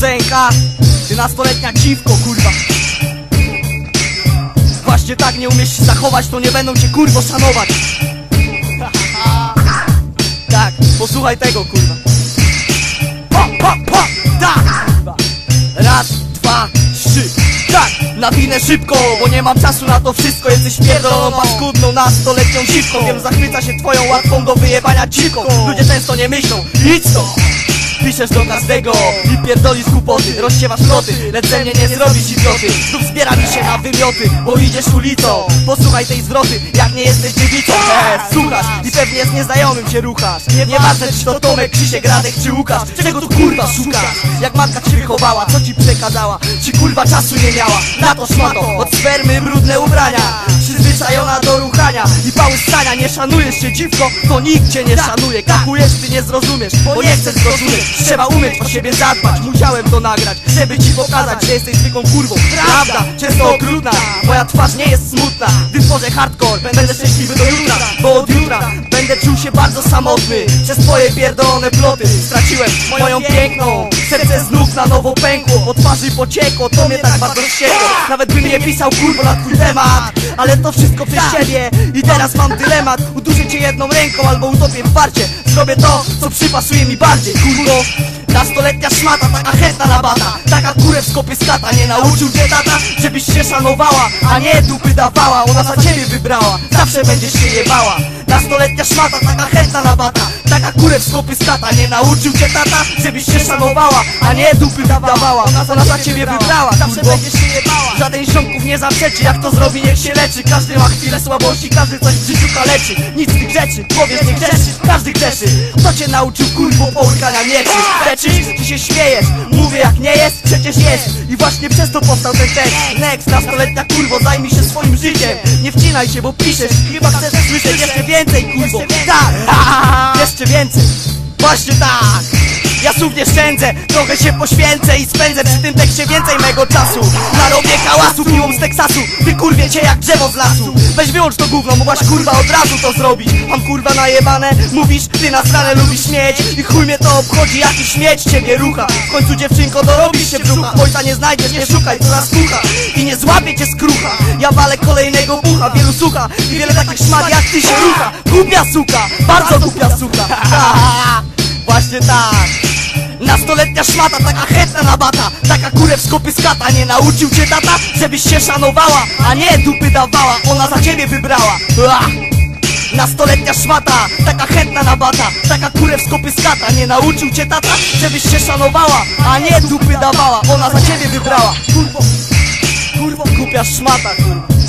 Zenka Ty nastoletnia dziwko, kurwa. Właśnie tak nie umiesz się zachować, to nie będą cię kurwo szanować. Tak, posłuchaj tego, kurwa. Tak, kurwa. Raz, dwa, trzy Tak, nawinę szybko, bo nie mam czasu na to wszystko. Jesteś pierdoloną, paskudną, nastoletnią dziwką. Wiem, zachwyca się twoją łatwą do wyjebania dziwką. Ludzie często nie myślą, idź to Piszesz do każdego i pierdolisz głupoty Rozsiewasz loty, lecz ze mnie nie zrobisz idioty Tu zbiera mi się na wymioty, bo idziesz ulicą Posłuchaj tej zwroty, jak nie jesteś dziewicą e, Słuchasz i pewnie z nieznajomym się ruchasz Nieważne czy to Tomek, Krzysiek, Radek czy Łukasz Czego tu kurwa szukasz? Jak matka cię wychowała, co ci przekazała? Czy kurwa czasu nie miała? Na to szmato, od spermy brudne ubrania Przyzwyczajona do ruchania i pały stania Nie szanujesz się dziwko, to nikt cię nie szanuje. Kakujesz, ty nie zrozumiesz, bo nie chcesz zrozumieć. Trzeba umieć o siebie zadbać, musiałem to nagrać Żeby ci pokazać, że jesteś zwykłą kurwą. Prawda, często okrutna, moja twarz nie jest smutna. Gdy tworzę hardcore, będę szczęśliwy do jutra Bo od jutra będę czuł się bardzo samotny. Przez twoje pierdolone ploty Straciłem moją piękną. Serce znów na nowo pękło Po twarzy pociekło, to mnie tak bardzo wściekło Nawet bym nie pisał kurwo na twój temat Ale to wszystko przez ciebie I teraz mam dylemat. Uduszę cię jedną ręką albo utopię w parcie Zrobię to, co przypasuje mi bardziej. Kurwo Nastoletnia szmata, taka chętna na bata Taka kurewsko pyskata Nie nauczył cię tata, żebyś się szanowała A nie dupy dawała, ona za ciebie wybrała Zawsze będziesz się jebała. Nastoletnia szmata, taka chętna na bata Taka kurewsko pyskata Nie nauczył cię tata, żebyś się szanowała A nie dupy dawała Ona za ciebie wybrała Zawsze będziesz się jebała. Żaden ziomków nie zaprzeczy Jak to zrobi, niech się leczy Każdy ma chwilę słabości Każdy coś w życiu kaleczy Nic z tych rzeczy, powiesz nie grzeszy Każdy grzeszy. Kto cię nauczył kurwo połykania mieczy? Leczysz, ty się śmiejesz Mówię jak nie jest, przecież jest. I właśnie przez to powstał ten tekst. Next, nastoletnia kurwo, zajmij się swoim życiem. Nie wcinaj się, bo piszesz. Chyba chcesz słyszeć jeszcze więcej kurwo. Tak, jeszcze więcej. Właśnie tak. Ja słów nie szczędzę, trochę się poświęcę i spędzę przy tym tekście więcej mego czasu hałasu piłą z Teksasu, wykurwię cię jak drzewo z lasu. Weź wyłącz to gówno, mogłaś kurwa od razu to zrobić. Mam kurwa najebane, mówisz, ty na stronę lubisz śmieć I chuj mnie to obchodzi, jaki śmieć ciebie rucha. W końcu dziewczynko dorobisz się brzucha. Ojca nie znajdziesz, nie szukaj, to nas kucha I nie złapie cię skrucha, ja walę kolejnego bucha Wielu słucha i wiele takich szmat jak ty się rucha. Głupia suka, bardzo głupia suka. Właśnie tak Nastoletnia szmata, taka chętna na bata Taka kurewsko pyskata Nie nauczył cię tata, żebyś się szanowała A nie dupy dawała, ona za ciebie wybrała. Ach! Nastoletnia szmata, taka chętna na bata Taka kurewsko pyskata Nie nauczył cię tata, żebyś się szanowała A nie dupy dawała, ona za ciebie wybrała. Kurwo, kurwo, głupia szmata, kurwa